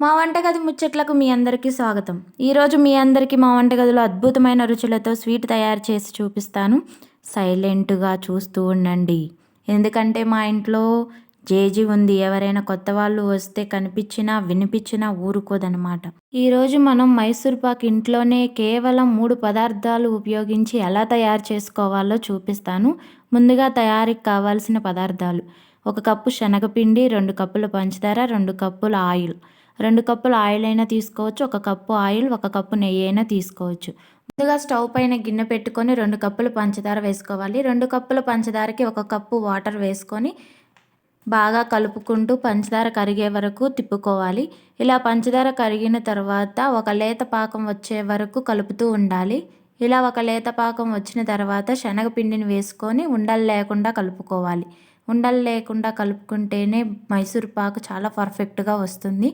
మా వంటగది ముచ్చట్లకు మీ అందరికీ స్వాగతం. ఈరోజు మీ అందరికీ మా వంటగదిలో అద్భుతమైన రుచులతో స్వీట్ తయారు చేసి చూపిస్తాను. సైలెంట్గా చూస్తూ ఉండండి. ఎందుకంటే మా ఇంట్లో జేజీ ఉంది. ఎవరైనా కొత్త వాళ్ళు వస్తే కనిపించినా వినిపించినా ఊరుకోదనమాట ఈరోజు మనం మైసూర్ పాక్ ఇంట్లోనే కేవలం మూడు పదార్థాలు ఉపయోగించి ఎలా తయారు చేసుకోవాలో చూపిస్తాను. ముందుగా తయారీకి కావాల్సిన పదార్థాలు. ఒక కప్పు శనగపిండి రెండు కప్పుల పంచదార రెండు కప్పుల ఆయిల్. రెండు కప్పులు ఆయిల్ అయినా తీసుకోవచ్చు ఒక కప్పు ఆయిల్ ఒక కప్పు నెయ్యి అయినా తీసుకోవచ్చు. ముందుగా స్టవ్ పైన గిన్నె పెట్టుకొని రెండు కప్పులు పంచదార వేసుకోవాలి. రెండు కప్పుల పంచదారకి ఒక కప్పు వాటర్ వేసుకొని బాగా కలుపుకుంటూ పంచదార కరిగే వరకు తిప్పుకోవాలి. ఇలా పంచదార కరిగిన తర్వాత ఒక లేత పాకం వచ్చే వరకు కలుపుతూ ఉండాలి. ఇలా ఒక లేత పాకం వచ్చిన తర్వాత శనగపిండిని వేసుకొని ఉండలు లేకుండా కలుపుకోవాలి. ఉండలు లేకుండా కలుపుకుంటేనే మైసూర్ పాకు చాలా పర్ఫెక్ట్గా వస్తుంది.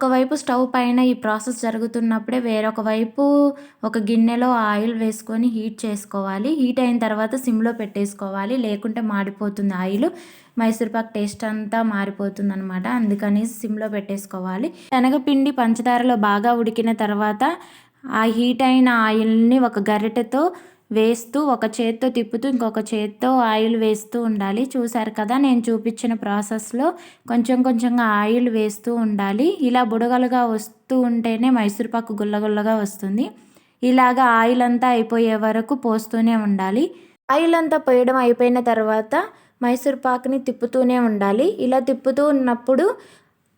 ఒకవైపు స్టవ్ పైన ఈ ప్రాసెస్ జరుగుతున్నప్పుడే వేరొక వైపు ఒక గిన్నెలో ఆయిల్ వేసుకొని హీట్ చేసుకోవాలి. హీట్ అయిన తర్వాత సిమ్లో పెట్టేసుకోవాలి. లేకుంటే మాడిపోతుంది ఆయిల్. మైసూర్పాక్ టేస్ట్ అంతా మారిపోతుంది అనమాట అందుకని సిమ్లో పెట్టేసుకోవాలి. శనగపిండి పంచదారలో బాగా ఉడికిన తర్వాత ఆ హీట్ అయిన ఆయిల్ని ఒక గరిటెతో వేస్తూ ఒక చేత్తో తిప్పుతూ ఇంకొక చేత్తో ఆయిల్ వేస్తూ ఉండాలి. చూసారు కదా నేను చూపించిన ప్రాసెస్లో కొంచెం కొంచెంగా ఆయిల్ వేస్తూ ఉండాలి. ఇలా బుడగలుగా వస్తూ ఉంటేనే మైసూర్పాకు గుల్లగుల్లగా వస్తుంది. ఇలాగా ఆయిల్ అంతా అయిపోయే వరకు పోస్తూనే ఉండాలి. ఆయిల్ అంతా పోయడం అయిపోయిన తర్వాత మైసూర్పాకుని తిప్పుతూనే ఉండాలి. ఇలా తిప్పుతూ ఉన్నప్పుడు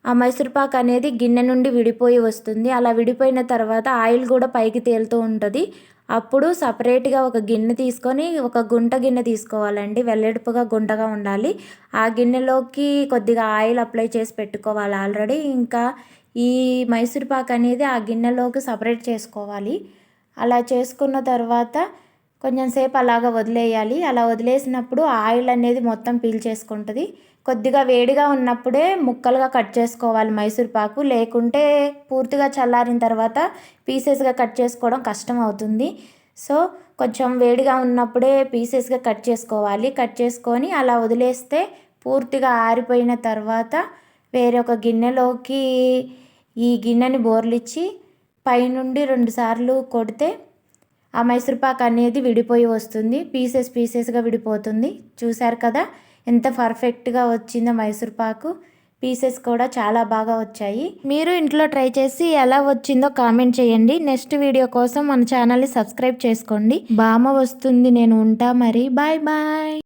ఆ మైసూర్పాక్ అనేది గిన్నె నుండి విడిపోయి వస్తుంది. అలా విడిపోయిన తర్వాత ఆయిల్ కూడా పైకి తేలుతూ ఉంటుంది. అప్పుడు సపరేట్గా ఒక గిన్నె తీసుకొని ఒక గుంట గిన్నె తీసుకోవాలండి. వెల్లడిపుగా గుంటగా ఉండాలి. ఆ గిన్నెలోకి కొద్దిగా ఆయిల్ అప్లై చేసి పెట్టుకోవాలి ఆల్రెడీ. ఇంకా ఈ మైసూర్పాక్ అనేది ఆ గిన్నెలోకి సపరేట్ చేసుకోవాలి. అలా చేసుకున్న తర్వాత కొంచెం సేపు అలాగ వదిలేయాలి. అలా వదిలేసినప్పుడు ఆయిల్ అనేది మొత్తం పీల్చేసుకుంటుంది కొద్దిగా వేడిగా ఉన్నప్పుడే ముక్కలుగా కట్ చేసుకోవాలి మైసూర్ పాకు. లేకుంటే పూర్తిగా చల్లారిన తర్వాత పీసెస్గా కట్ చేసుకోవడం కష్టం అవుతుంది. సో కొంచెం వేడిగా ఉన్నప్పుడే పీసెస్గా కట్ చేసుకోవాలి. కట్ చేసుకొని అలా వదిలేస్తే పూర్తిగా ఆరిపోయిన తర్వాత వేరొక గిన్నెలోకి ఈ గిన్నెని బోర్లిచ్చి పైనుండి రెండుసార్లు కొడితే ఆ మైసూర్పాక్ అనేది విడిపోయి వస్తుంది. పీసెస్ పీసెస్గా విడిపోతుంది. చూశారు కదా? ఎంత పర్ఫెక్ట్గా వచ్చిందో మైసూర్ పాకు. పీసెస్ కూడా చాలా బాగా వచ్చాయి. మీరు ఇంట్లో ట్రై చేసి ఎలా వచ్చిందో కామెంట్ చేయండి. నెక్స్ట్ వీడియో కోసం మన ఛానల్ని సబ్స్క్రైబ్ చేసుకోండి. బామ వస్తుంది. నేను ఉంటా మరి. Bye bye.